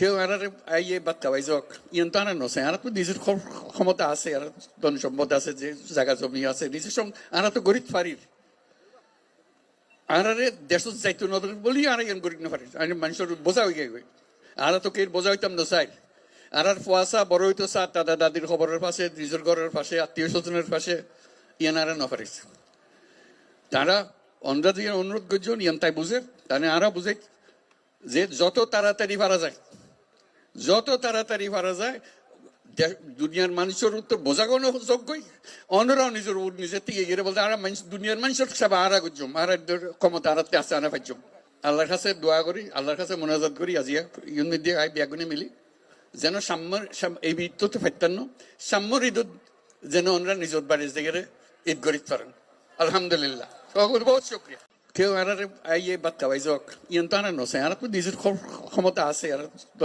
কেউ আর আইয়ে বাচ্চা পাইছ ইয়ন তো আনা নছে আর তো নিজের ক্ষ- ক্ষমতা আছে আর ধন সম্পদ আছে যে জায়গা জমি আছে নিজের সঙ্গে আর তো গরিব ফারির আর আরে দেশ যাইতো নদর বলি আর ইয়ান গরিব না পারি আমি মানুষের বোঝা হয়ে গেছে আর তো কে বোঝা হইতাম না চাই আর আর ফুয়াশা বড় হইতো চা দাদা দাদির খবরের পাশে নিজের ঘরের পাশে আত্মীয় স্বজনের পাশে ইয়ান আর না পারিস তারা অন্ধ্রা দিয়ে অনুরোধ করছেন ইয়ান তাই বুঝে তাহলে আরা বুঝে যে যত তাড়াতাড়ি পারা যায় যত তাড়াতাড়ি পারা যায় দুনিয়ার মানুষের উত্তর বোঝাগোনো যোগ্যই। অন্যরাও নিজের উঠ নিজের থেকে গিয়ে বলতে আর মানুষ দুনিয়ার মানুষের সব আরা করছম আর ক্ষমতা আরাতে আছে আনা পাইছম আল্লাহর কাছে দোয়া করি, আল্লাহর কাছে মনোজাত করি আজিয়া ইউন দিয়ে আই বিয়াগুনে মিলি। যেন সাম্যর এই ঈদ তো ফেরতান্ন সাম্যর ঈদ যেন ওনারা নিজের বাড়ির জায়গায় ঈদ করিতে পারেন। আলহামদুলিল্লাহ। বহুত শুক্রিয়া। কেউ আর আইয়ে বাচ্চা পাইছ ইয়ন তো আনা নছে আর তো নিজের ক্ষ- ক্ষমতা আছে আর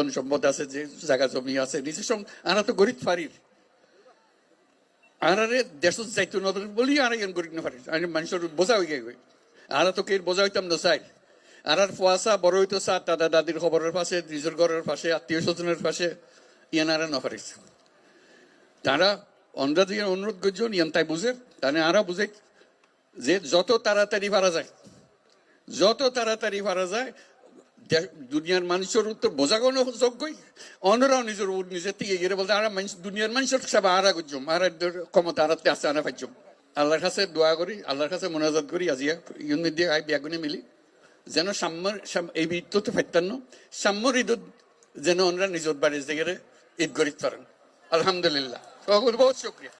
সম্পদ আছে যে জায়গা জমি আছে নিজের সঙ্গে আর তো গরিব ফারির আর আরে দেশ যাইতো নদর বলি আর ইয়ান গরিব না পারি আমি মানুষের বোঝা হয়ে গেছে আর তো কে বোঝা হইতাম আর আর চা দাদা দাদির খবরের পাশে নিজের ঘরের পাশে আত্মীয় স্বজনের পাশে ইয়ান আর না পারিস তারা অন্ধ্রা দিয়ে অনুরোধ করছেন ইয়ান তাই বুঝে তাহলে আরা বুঝে যে যত তাড়াতাড়ি পারা যায় যত তাড়াতাড়ি পারা যায় দুনিয়ার মানুষের উত্তর বোঝাগোনো যোগ্যই। অন্যরাও নিজের নিজের থেকে গিয়ে বলতে আর দুনিয়ার মানুষের সব আরা করছম, আর ক্ষমতা আরাতে আছে আনা পাইছম। আল্লাহর কাছে দোয়া করি, আল্লাহর কাছে মনোজাত করি আজিয়া ইউন দিয়ে আই বিয়াগুনে মিলি। যেন সাম্যর এই ঈদ তো ফেরতান্ন সাম্যর ঈদ যেন ওনারা নিজের বাড়ির জায়গায় ঈদ করিতে পারেন আলহামদুলিল্লাহ। বহুত শুক্রিয়া।